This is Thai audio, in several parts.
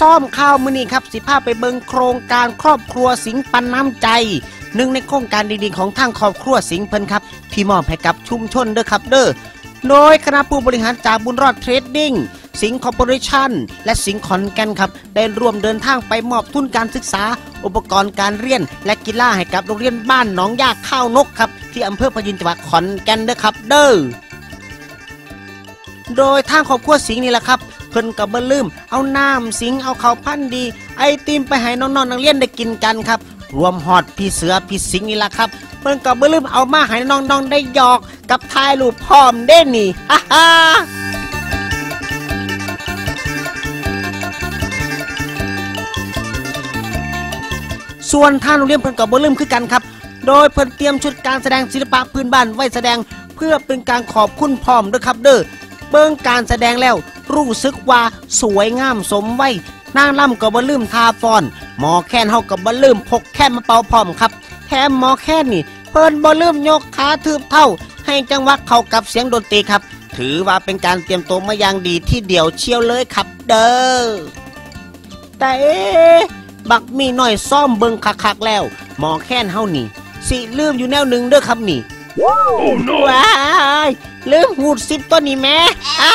ซ่อมข้าวมือนี้ครับ สิพาพไปเบิงโครงการครอบครัวสิงห์ปันน้ำใจหนึ่งในโครงการดีๆของทางครอบครัวสิงห์เพิ่นครับ ที่มอบให้กับชุมชนเด้อครับเด้อโดยคณะผู้บริหารจากบุญรอดเทรดดิ้งสิงห์คอร์ปอเรชั่นและสิงห์ขอนแก่นครับ ได้ร่วมเดินทางไปมอบทุนการศึกษา อุปกรณ์การเรียน และกีฬาให้กับโรงเรียนบ้านหนองยาข้าวนกครับ ที่อำเภอพยินจังหวัดขอนแก่นเด้อครับเด้อโดยทางครอบครัวสิงห์นี่แหละครับ เพิ่นก็บ่ลืม เอาน้ำสิงเอาข้าวพันดี ไอติมไปให้น้องๆนักเรียนได้กินกันครับ รวมฮอดพี่เสือพี่สิงนี่แหละครับ เพิ่นก็บ่ลืมเอามาให้น้องๆได้หยอก กับทายรูปพร้อมเด้นี่ฮ่าฮ่าส่วนท่างโรงเรียนเพิ่นก็บ่ลืมคือกันครับ โดยเพิ่นเตรียมชุดการแสดงศิลปะพื้นบ้านไว้แสดงเพื่อเป็นการขอบคุณพร้อมด้อครับเด้อ เบิ่งการแสดงแล้ว รู้สึกว่าสวยงามสมไว้นางล่ำก็บ่ลืมทาฟอน หมอแค้นเฮาก็บ่ลืมพกแค้นมาเป่าพร้อมครับ แถมหมอแค้นนี่ เพิ่นบ่ลืมยกขาทืบเท่า ให้จังหวะเข้ากับเสียงดนตรีครับ ถือว่าเป็นการเตรียมตัวมาอย่างดีที่เดียวเชียวเลยครับเด้อแต่เอ๊ะบักมีหน่อยซ่อมเบิงคักๆแล้ว หมอแค้นเฮานี่ สิลืมอยู่แนวหนึ่งเด้อครับนี่ ว้ายลืมหูดซิปตัวนี้แม่อ้า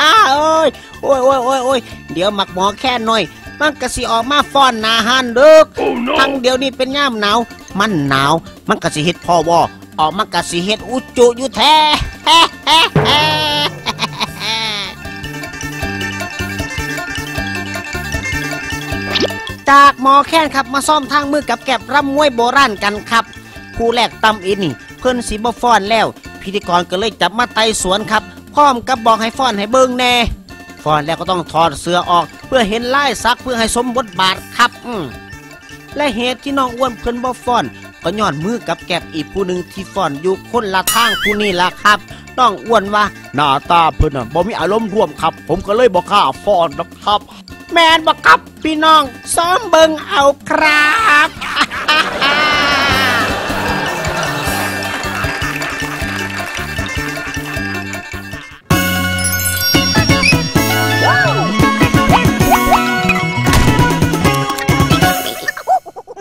ฮ่าโอ้ยโอ้ยโอ้ยโอ้ยโอ้ยเดี๋ยวหมักหมอแค่หน่อย มันก็สิออกมาฟ้อนหนาหันเด้อ Oh no! ทั้งเดี๋ยวนี้เป็นย่ามหนาว มันหนาว มันก็สิเฮ็ดพ่อวอออกมันก็สิเฮ็ดอุจจุอยู่แท้จากหมอแค้นครับมาซ่อมทางมือกับแก็บรำมวยโบราณกันครับผู้แรกตำอินนี่เพื่อนสีบฟ้อนแล้ว พิธีกรก็เลยจับมาไต่สวนครับ พร้อมกับบอกให้ฟ้อนให้เบิ่งแน่ฟ้อนแล้วก็ต้องถอดเสื้อออก เพื่อเห็นลายสักเพื่อให้สมบทบาทครับอืและเหตุที่น้องอ้วนเพิ่นบ่ฟ้อนก็ย้อนมือกับแกบอีกผู้หนึ่งที่ฟ้อนอยู่คนละทางผู้นี้ล่ะครับน้องอ้วนว่าหน้าตาเพิ่นน่ะบ่มีอารมณ์ร่วมครับ ผมก็เลยบ่กล้าฟ้อนนะครับ แมนบอกครับพี่น้องซ้อมเบิงเอาครับ